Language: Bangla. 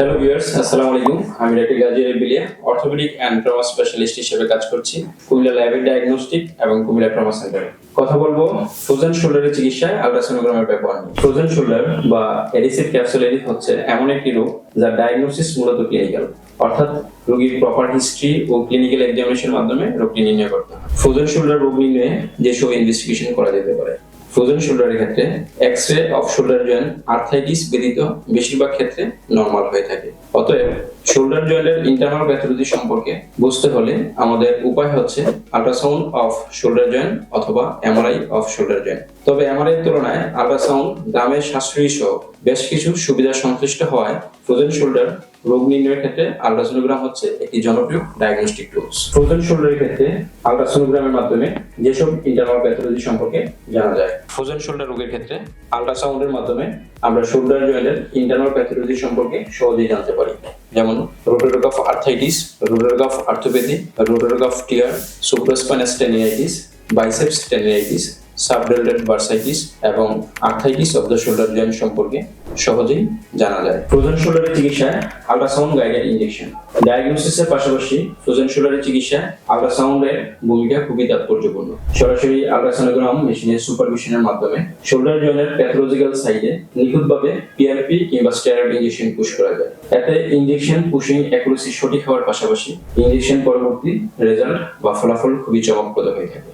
হ্যালো ভিউয়ার্স আসসালামু আলাইকুম। আমি doctor Gazi Bilia, orthopaedic and trauma specialist হিসেবে কাজ করছি কুমিল্লা ল্যাবের ডায়াগনস্টিক এবং কুমিল্লা ট্রমা সেন্টারে কথা বলব ফ্রোজেন শোল্ডারের চিকিৎসায় আলট্রাসোনোগ্রামের ব্যবহার নিয়ে। ফ্রোজেন শোল্ডার বা এডিসিভ ক্যাপসুলারিস হচ্ছে এমন একটি রোগ যার ডায়াগনোসিস মূলত ক্লিনিক্যাল অর্থাৎ রোগীর প্রপার হিস্ট্রি ও ক্লিনিক্যাল এক্সামিনেশনের মাধ্যমে রোগটি নির্ণয় করতে হয়। ফ্রোজেন শোল্ডার রোগ নির্ণয়ে যেসব ইনভেস্টিগেশন করা যেতে পারে। ফ্রোজেন শোল্ডারের ক্ষেত্রে X ray of shoulder joint arthritis ব্যতীত বেশিরভাগ ক্ষেত্রে নর্মাল হয়ে থাকে। অতএব শোল্ডার জয়েন্টের ইন্টারনাল প্যাথোলজি সম্পর্কে বুঝতে হলে আমাদের উপায় হচ্ছে আল্ট্রাসাউন্ড অফ শোল্ডার জয়েন্ট অথবা এমআরআই অফ শোল্ডার জয়েন্ট তবে এমআরআই তুলনায় আল্ট্রাসাউন্ড দামে সাশ্রয়ী সহ বেশ কিছু সুবিধা সংশ্লিষ্ট হওয়ায় ফ্রোজেন শোল্ডার রোগ নির্ণয়ের ক্ষেত্রে আল্ট্রাসোনোগ্রাম হচ্ছে একটি জনপ্রিয় ডায়াগনস্টিক টুলস ফ্রোজেন শোল্ডারের ক্ষেত্রে আল্ট্রাসোনোগ্রামের মাধ্যমে যেসব ইন্টারনাল প্যাথোলজি সম্পর্কে জানা যায় ফ্রোজেন শোল্ডার রোগের ক্ষেত্রে আল্ট্রাসাউন্ডের মাধ্যমে আমরা শোল্ডার জয়েন্টের ইন্টারনাল প্যাথোলজি সম্পর্কে সহজেই জানতে পারি। যেমন rotator cuff of arthritis rotator cuff of arthropathy rotator cuff of tear supraspinatus tendinitis biceps tendinitis subdeltoid bursitis এবং arthritis of the shoulder joint সম্পর্কে সহজেই জানা যায়। ফ্রোজেন শোল্ডারের চিকিৎসায় আল্ট্রাসাউন্ড গাইডেড ইনজেকশন। ডায়াগনোসিসের পাশাপাশি ফ্রোজেন শোল্ডারের চিকিৎসায় আল্ট্রাসাউন্ডের ভূমিকা খুবই তাৎপর্যপূর্ণ। সরাসরি আল্ট্রাসোনোগ্রাম মেশিনের সুপারভিশনের মাধ্যমে শোল্ডার জয়েন্টের প্যাথোলজিক্যাল সাইডে নিখুঁতভাবে পিআরপি কিংবা স্টেরয়েড ইনজেকশন পুশ করা যায়। এতে ইনজেকশন পুশিং অ্যাকুরেসি সঠিক হওয়ার পাশাপাশি ইনজেকশন পরবর্তী রেজাল্ট বা ফলাফল খুবই চমকপ্রদ হয়ে থাকে।